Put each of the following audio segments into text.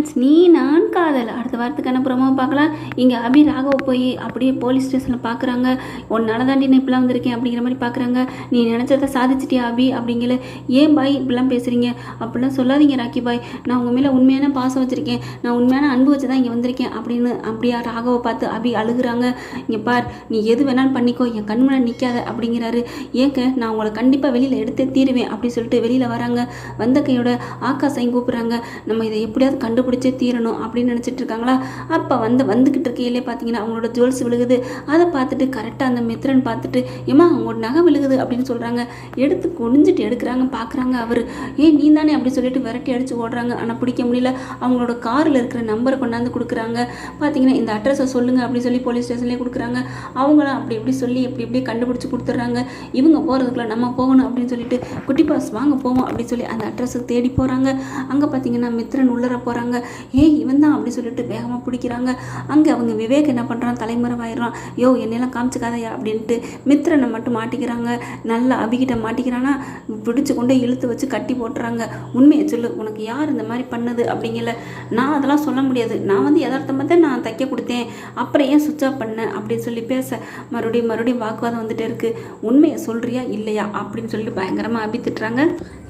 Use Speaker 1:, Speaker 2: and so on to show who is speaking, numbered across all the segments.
Speaker 1: Friends நீ நான் காதல். அடுத்த வாரத்துக்கு அனுப்புகிறோமா பார்க்கலாம். இங்கே அபி ராகவ் போய் அப்படியே போலீஸ் ஸ்டேஷனில் பார்க்குறாங்க உன்னால தாண்டி நான் இப்படிலாம் வந்திருக்கேன் அப்படிங்கிற மாதிரி பார்க்குறாங்க நீ நினச்சதை சாதிச்சிட்டியா அபி அப்படிங்கிற ஏன் பாய் இப்படிலாம் பேசுகிறீங்க அப்படிலாம் சொல்லாதீங்க ராக்கி பாய். நான் உங்கள் மேலே உண்மையான பாசம் வச்சுருக்கேன். நான் உண்மையான அன்பு வச்சு தான் இங்கே வந்திருக்கேன் அப்படின்னு அப்படியா ராகவை பார்த்து அபி அழுகுறாங்க. இங்கே பார் நீ எது வேணாலும் பண்ணிக்கோ. என் கண் முன்னாடி நிற்காத அப்படிங்கிறாரு. ஏங்க நான் உங்களை கண்டிப்பாக வெளியில் எடுத்து தீருவேன் அப்படின்னு சொல்லிட்டு வெளியில் வராங்க. வந்த கையோட ஆகாசையும் கூப்பிட்றாங்க. நம்ம இதை எப்படியாவது பிடிச்சே தீரணும் அப்படின்னு நினச்சிட்டு இருக்காங்களா? அப்போ வந்து வந்துக்கிட்டு இருக்கையிலே பார்த்தீங்கன்னா அவங்களோட ஜுவல்ஸ் விழுகுது. அதை பார்த்துட்டு கரெக்டாக அந்த மித்ரன் பார்த்துட்டு ஏமா அவங்களோட நகை விழுகுது அப்படின்னு சொல்கிறாங்க எடுத்து குனிஞ்சிட்டு எடுக்கிறாங்க பார்க்குறாங்க அவர். ஏன் நீ தானே அப்படி சொல்லிட்டு விரட்டி அடித்து ஓடுறாங்க. ஆனால் பிடிக்க முடியல. அவங்களோட காரில் இருக்கிற நம்பரை கொண்டாந்து கொடுக்குறாங்க. பார்த்தீங்கன்னா இந்த அட்ரஸை சொல்லுங்கள் அப்படி சொல்லி போலீஸ் ஸ்டேஷன்லேயே கொடுக்குறாங்க. அவங்களும் அப்படி இப்படி சொல்லி எப்படி இப்படி கண்டுபிடிச்சி கொடுத்துட்றாங்க. இவங்க போகிறதுக்குள்ள நம்ம போகணும் அப்படின்னு சொல்லிட்டு குட்டி பாஸ் வாங்க போவோம் அப்படின்னு சொல்லி அந்த அட்ரஸை தேடி போகிறாங்க அங்கே பார்த்தீங்கன்னா மித்ரன் உள்ளர போகிறாங்க ஏய் இவன் தான் அப்படி சொல்லிட்டு வேகமாக பிடிக்கிறாங்க. அங்கே அவங்க விவேக் என்ன பண்ணுறான் தலைமறைவாயிடுறான். யோ என்னெல்லாம் காமிச்சிக்காதையா? அப்படின்ட்டு மித்ரனை மட்டும் மாட்டிக்கிறாங்க. நல்லா அபிகிட்ட மாட்டிக்கிறானா? பிடிச்சு கொண்டு இழுத்து வச்சு கட்டி போட்டுறாங்க. உண்மையை சொல்லு உனக்கு யார் இந்த மாதிரி பண்ணது அப்படிங்கல. நான் அதெல்லாம் சொல்ல முடியாது. நான் வந்து யதார்த்தமாக தான் நான் தைக்க கொடுத்தேன். அப்புறம் ஏன் சுவிட்ச் ஆஃப் பண்ணேன் அப்படின்னு சொல்லி பேச மறுபடியும் மறுபடியும் வாக்குவாதம் வந்துட்டே இருக்கு. உண்மையை சொல்றியா? இல்லையா? அப்படின்னு சொல்லிட்டு பயங்கரமாக அபி திட்டுறாங்க.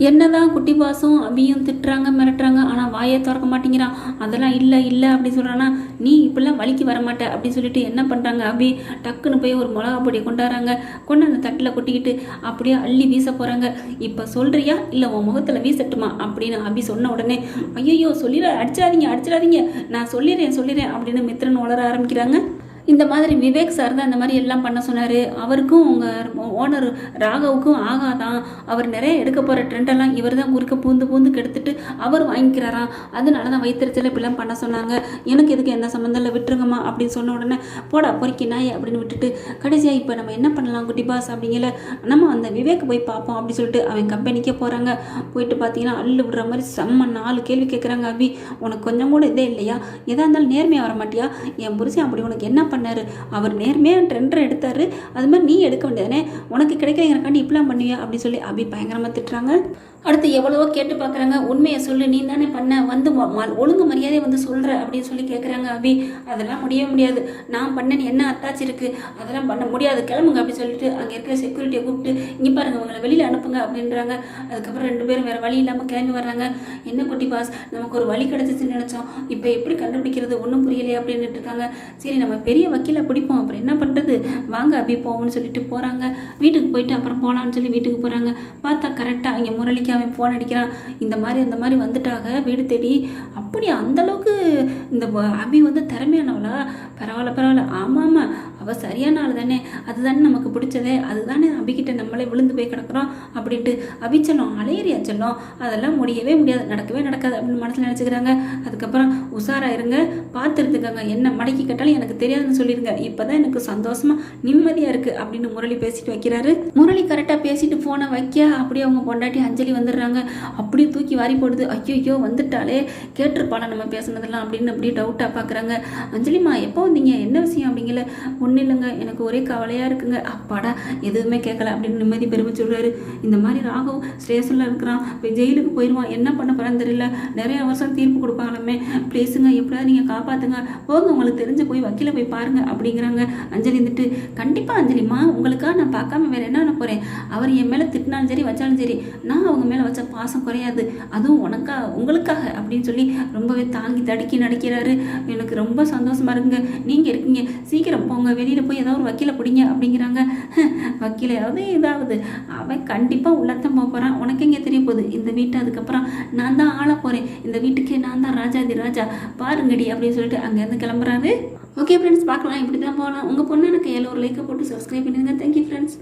Speaker 1: என்னதான் குட்டி பாசம் அபியும் திட்டுறாங்க மிரட்டுறாங்க. ஆனால் வாயை திறக்க மாட்டேங்கிறான் அதெல்லாம் இல்லை இல்லை அப்படி சொல்கிறானா நீ இப்படிலாம் வலிக்கு வர மாட்ட அப்படின்னு சொல்லிட்டு என்ன பண்ணுறாங்க அபி டக்குன்னு போய் ஒரு மிளகா பொடியை கொண்டாடுறாங்க. கொண்டு அந்த தட்டில் கொட்டிக்கிட்டு அப்படியே அள்ளி வீச போகிறாங்க இப்போ சொல்கிறியா இல்லை உன் முகத்தில் வீசட்டுமா? அப்படின்னு அபி சொன்ன உடனே ஐயோ சொல்லிட அடிச்சிடாதீங்க அடிச்சிடாதீங்க. நான் சொல்லிடுறேன் சொல்லிடுறேன் அப்படின்னு மித்திரன் வளர ஆரம்பிக்கிறாங்க. இந்த மாதிரி விவேக் சார் தான் இந்த மாதிரி எல்லாம் பண்ண சொன்னார். அவருக்கும் உங்கள் ஓனர் ராகவுக்கும் ஆகாதான். அவர் நிறைய எடுக்க போகிற ட்ரெண்டெல்லாம் இவர் தான் குறுக்க பூந்து பூந்து கெடுத்துட்டு அவர் வாங்கிக்கிறாராம். அதனால தான் வைத்திருச்சல இப்படிலாம் பண்ண சொன்னாங்க. எனக்கு இதுக்கு எந்த சம்மந்தம் இல்லை விட்டுருங்கம்மா அப்படின்னு சொன்ன உடனே போடா பொறுக்கி நாய் அப்படின்னு விட்டுட்டு கடைசியாக இப்போ நம்ம என்ன பண்ணலாம் குட்டி பாஸ் அப்படிங்கல நம்ம அந்த விவேக் போய் பார்ப்போம் அப்படின்னு சொல்லிட்டு அவன் கம்பெனிக்கே போகிறாங்க போயிட்டு பார்த்தீங்கன்னா அள்ளு விடுற மாதிரி செம்ம நாலு கேள்வி கேட்குறாங்க அபி. உனக்கு கொஞ்சம் கூட இதே இல்லையா? எதாக இருந்தாலும் நேர்மையாக வர மாட்டியா என் புரிசி அப்படி உனக்கு என்ன பண்ணார். அவர் நேர்மையாக ட்ரெண்டரை எடுத்தார். அது மாதிரி நீ எடுக்க வேண்டியதானே? உனக்கு கிடைக்கலங்கிறக்காண்டி இப்படிலாம் பண்ணுவியா அப்படின்னு சொல்லி அபி பயங்கரமாக திட்டுறாங்க. அடுத்து எவ்வளவோ கேட்டு பார்க்குறாங்க. உண்மையை சொல்லு நீ தானே பண்ண? வந்து ம- ஒழுங்கு மரியாதையை வந்து சொல்கிற அப்படின்னு சொல்லி கேட்குறாங்க அபி. அதெல்லாம் முடியவே முடியாது. நான் பண்ணேன்னு என்ன அத்தாச்சி இருக்குது அதெல்லாம் பண்ண முடியாது. கிளம்புங்க அப்படி சொல்லிட்டு அங்கே இருக்கிற செக்யூரிட்டியை கூப்பிட்டு இங்கே பாருங்க உங்களை வெளியில் அனுப்புங்க அப்படின்றாங்க. அதுக்கப்புறம் ரெண்டு பேரும் வேறு வழி இல்லாமல் கிளம்பி வர்றாங்க. என்ன குட்டி பாஸ் நமக்கு ஒரு வழி கிடச்சிச்சுன்னு நினச்சோம். இப்போ எப்படி கண்டுபிடிக்கிறது? ஒன்றும் புரியலையே அப்படின்ட்டு இருக்காங்க. சரி நம்ம பெரிய வக்கீலை பிடிப்போம். அப்புறம் என்ன பண்ணுறது வாங்க அபி போவோம்னு சொல்லிட்டு போகிறாங்க வீட்டுக்கு போயிட்டு அப்புறம் போகலான்னு சொல்லி வீட்டுக்கு போகிறாங்க பார்த்தா கரெக்டாக இங்கே முரளிக்கு அவன் ஃபோன் அடிக்கிறான். இந்த மாதிரி அந்த மாதிரி வந்துட்டாங்க. வீடு தேடி அப்படி அந்த அளவுக்கு இந்த அபி வந்து திறமையானவளா? பரவாயில்ல பரவாயில்ல. ஆமாம் ஆமாம் அவள் சரியான ஆள் தானே. அதுதானே நமக்கு பிடிச்சதே. அதுதானே அபிக்கிட்ட நம்மளே விழுந்து போய் கிடக்குறோம் அப்படின்ட்டு அபி அலையறியா சொல்லும். அதெல்லாம் முடியவே முடியாது. நடக்கவே நடக்காது அப்படின்னு மனசில் நினச்சிக்கிறாங்க. அதுக்கப்புறம் உஷாராக இருங்க. பார்த்துருந்துக்கங்க. என்ன மடக்கி கட்டாலும் எனக்கு தெரியாதுன்னு சொல்லிடுங்க இப்போ தான் எனக்கு சந்தோஷமாக நிம்மதியாக இருக்குது அப்படின்னு முரளி பேசிட்டு வைக்கிறாரு. முரளி கரெக்டாக பேசிட்டு ஃபோனை வைக்க. அப்படியே அவங்க பொண்டாட்டி அஞ்சலி வந்துடுறாங்க. அப்படியே தூக்கி வாரி போடுது. ஐயோ வந்துட்டாலே கேட்டிருப்பாளா நம்ம பேசுனதெல்லாம் அப்படின்னு அப்படியே டவுட்டாக பார்க்குறாங்க அஞ்சலிம்மா எப்போ வந்தீங்க? என்ன விஷயம் அப்படிங்கல? ஒன்றும் இல்லைங்க எனக்கு ஒரே கவலையாக இருக்குங்க. அப்பாடா எதுவுமே கேட்கல அப்படின்னு நிம்மதி பெருமை சொல்கிறாரு இந்த மாதிரி ராகவ் ஸ்டேஷனில் இருக்கிறான். இப்போ ஜெயிலுக்கு போயிடுவான் என்ன பண்ண போகிறான்னு தெரியல. நிறைய வருஷம் தீர்ப்பு கொடுப்பாங்களாமே. ப்ளீஸுங்க எப்படியாவது நீங்கள் காப்பாற்றுங்க போங்க உங்களுக்கு தெரிஞ்ச போய் வக்கீல போய் பாருங்க அப்படிங்கிறாங்க. அஞ்சலி வந்துட்டு கண்டிப்பாக அஞ்சலிம்மா உங்களுக்காக நான் பார்க்காம வேறு என்ன பண்ண போகிறேன் அவர் என் மேலே திட்டினாலும் சரி வச்சாலும் சரி நான் அவங்க மேலே வச்ச பாசம் குறையாது. அதுவும் உனக்கா உங்களுக்காக அப்படின்னு சொல்லி ரொம்பவே தாங்கி தடுக்கி நடிக்கிறாரு. எனக்கு ரொம்ப சந்தோஷமாக இருக்குங்க. நீங்கள் இருக்கீங்க. சீக்கிரம் போங்க வெளியில் போய் ஏதாவது ஒரு வக்கீலை பிடிங்க அப்படிங்கிறாங்க. வக்கீலையாவது இதாவது அவன் கண்டிப்பாக உள்ளத்தான் போகிறான் உனக்கு எங்கே தெரிய போகுது? இந்த வீட்டை அதுக்கப்புறம் நான் தான் ஆள போகிறேன் இந்த வீட்டுக்கே நான் தான் ராஜாதி ராஜா. பாருங்கடி அப்படின்னு சொல்லிட்டு அங்கேருந்து கிளம்புறாரு. ஓகே ஃப்ரெண்ட்ஸ் பார்க்கலாம். இப்படி தான் போகலாம். உங்கள் பொண்ணு எனக்கு ஏழு ஒரு லைக்கை போட்டு சப்ஸ்கிரைப் பண்ணிடுங்க. Thank you friends